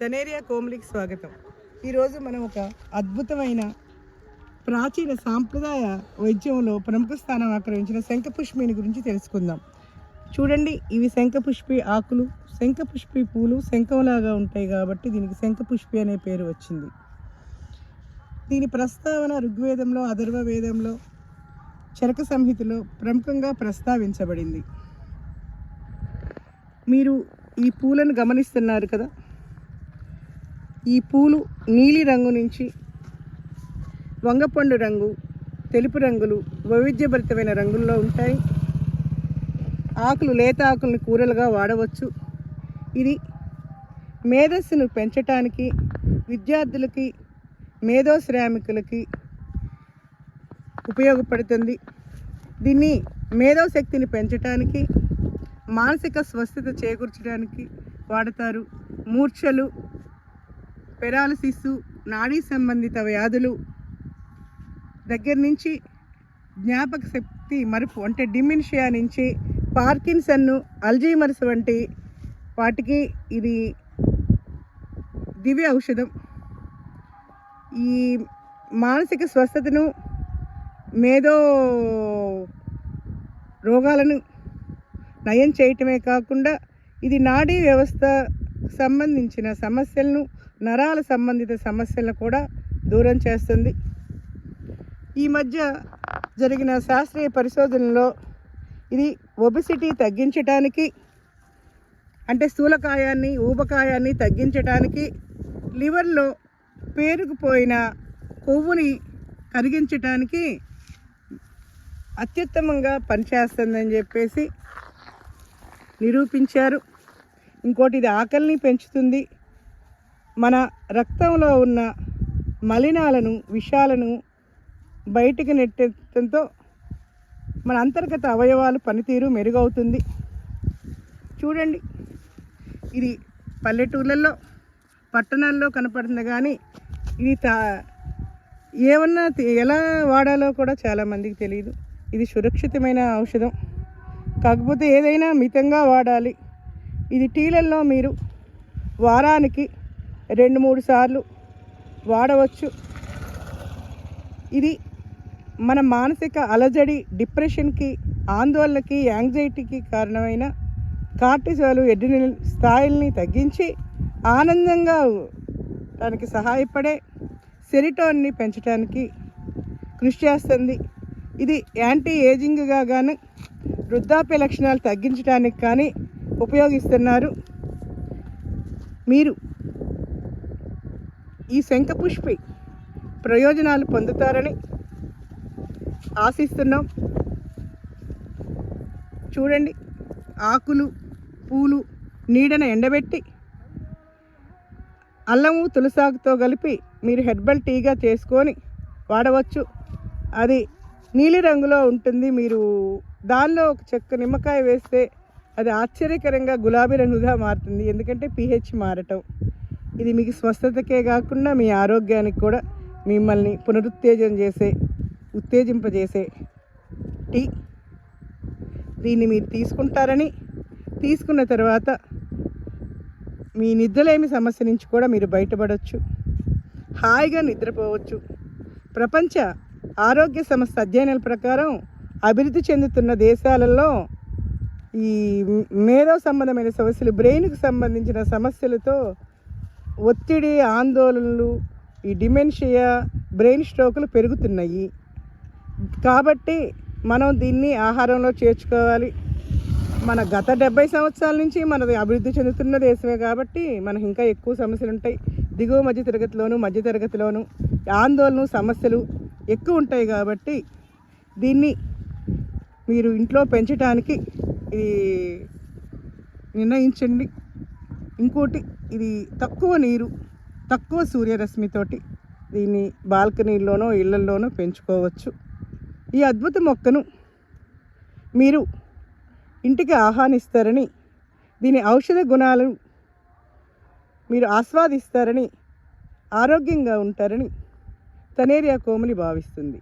తనేరియా కోమలికి స్వాగతం. ఈరోజు మనం ఒక అద్భుతమైన ప్రాచీన సాంప్రదాయ వైద్యంలో ప్రముఖ స్థానం ఆక్రమించిన శంఖపుష్పిని గురించి తెలుసుకుందాం. చూడండి ఇవి శంఖపుష్పి ఆకులు. శంఖపుష్పి పూలు శంఖంలాగా ఉంటాయి కాబట్టి దీనికి శంఖపుష్పి అనే పేరు వచ్చింది. దీని ప్రస్తావన ఋగ్వేదంలో అథర్వ వేదంలో చరక సంహితలో ప్రముఖంగా ప్రస్తావించబడింది. మీరు ఈ పూలను గమనిస్తున్నారు కదా? ఈ పూలు నీలి రంగు నుంచి వంగపండు రంగు తెలుపు రంగులు వైవిధ్యభరితమైన రంగుల్లో ఉంటాయి. ఆకులు లేత ఆకులను కూరలుగా వాడవచ్చు. ఇది మేధస్సును పెంచటానికి విద్యార్థులకి మేధో శ్రామికులకి ఉపయోగపడుతుంది. దీన్ని మేధో శక్తిని పెంచటానికి మానసిక స్వస్థత చేకూర్చడానికి వాడతారు. మూర్ఛలు పెరాలసిస్ నాడీ సంబంధిత వ్యాధులు దగ్గర నుంచి జ్ఞాపక శక్తి మరుపు అంటే డిమిన్షియా నుంచి పార్కిన్సన్ను అల్జీమర్స్ వంటి వాటికి ఇది దివ్య ఔషధం. ఈ మానసిక స్వస్థతను మేధో రోగాలను నయం చేయటమే కాకుండా ఇది నాడీ వ్యవస్థ సంబంధించిన సమస్యలను నరాల సంబంధిత సమస్యలను కూడా దూరం చేస్తుంది. ఈ మధ్య జరిగిన శాస్త్రీయ పరిశోధనలో ఇది ఒబిసిటీ తగ్గించటానికి అంటే స్థూలకాయాన్ని ఊబకాయాన్ని తగ్గించటానికి లివర్లో పేరుకుపోయిన కొవ్వుని కరిగించటానికి అత్యుత్తమంగా పనిచేస్తుందని చెప్పేసి నిరూపించారు. ఇంకోటి ఇది ఆకలిని పెంచుతుంది. మన రక్తంలో ఉన్న మలినాలను విషాలను బయటికి నెట్టడంతో మన అంతర్గత అవయవాలు పనితీరు మెరుగవుతుంది. చూడండి ఇది పల్లెటూళ్ళల్లో పట్టణాల్లో కనపడుతుంది కానీ ఇది తా ఏమన్నా ఎలా వాడాలో కూడా చాలామందికి తెలియదు ఇది సురక్షితమైన ఔషధం. కాకపోతే ఏదైనా మితంగా వాడాలి. ఇది టీలల్లో మీరు వారానికి రెండు మూడు సార్లు వాడవచ్చు. ఇది మన మానసిక అలజడి డిప్రెషన్కి ఆందోళనకి యాంగ్జైటీకి కారణమైన కార్టిజాలు ఎడ్రినల్ స్థాయిల్ని తగ్గించి ఆనందంగా దానికి సహాయపడే సెరిటోన్ని పెంచడానికి కృషి చేస్తుంది. ఇది యాంటీ ఏజింగ్గా గాను వృద్ధాప్య లక్షణాలు తగ్గించడానికి కానీ ఉపయోగిస్తున్నారు. మీరు ఈ శంఖపుష్పి ప్రయోజనాలు పొందుతారని ఆశిస్తున్నాం. చూడండి ఆకులు పూలు నీడన ఎండబెట్టి అల్లము తులసాకుతో కలిపి మీరు హెర్బల్ టీగా చేసుకొని వాడవచ్చు. అది నీలిరంగులో ఉంటుంది. మీరు దానిలో ఒక చెక్క నిమ్మకాయ వేస్తే అది ఆశ్చర్యకరంగా గులాబీ రంగుగా మారుతుంది. ఎందుకంటే పీహెచ్ మారటం. ఇది మీకు స్వస్థతకే కాకుండా మీ ఆరోగ్యానికి కూడా మిమ్మల్ని పునరుత్తేజం చేసే ఉత్తేజింపజేసే టీ. దీన్ని మీరు తీసుకుంటారని తీసుకున్న తర్వాత మీ నిద్రలేమి సమస్య నుంచి కూడా మీరు బయటపడవచ్చు హాయిగా నిద్రపోవచ్చు. ప్రపంచ ఆరోగ్య సంస్థ అధ్యయనాల ప్రకారం అభివృద్ధి చెందుతున్న దేశాలలో ఈ మేధో సంబంధమైన సమస్యలు బ్రెయిన్కి సంబంధించిన సమస్యలతో ఒత్తిడి ఆందోళనలు ఈ డిమెన్షియా బ్రెయిన్ స్ట్రోకులు పెరుగుతున్నాయి. కాబట్టి మనం దీన్ని ఆహారంలో చేర్చుకోవాలి. మన గత డెబ్బై సంవత్సరాల నుంచి మనది అభివృద్ధి చెందుతున్న దేశమే కాబట్టి మనకు ఇంకా ఎక్కువ సమస్యలు ఉంటాయి. దిగువ మధ్య తరగతిలోను మధ్య తరగతిలోను ఆందోళన సమస్యలు ఎక్కువ ఉంటాయి కాబట్టి దీన్ని మీరు ఇంట్లో పెంచడానికి ఇది నిర్ణయించండి. ఇంకోటి ఇది తక్కువ నీరు తక్కువ సూర్యరశ్మితోటి దీన్ని బాల్కనీల్లోనో ఇళ్ళల్లోనో పెంచుకోవచ్చు. ఈ అద్భుత మొక్కను మీరు ఇంటికి ఆహ్వానిస్తారని దీని ఔషధ గుణాలను మీరు ఆస్వాదిస్తారని ఆరోగ్యంగా ఉంటారని తనేరియా కోమలి భావిస్తుంది.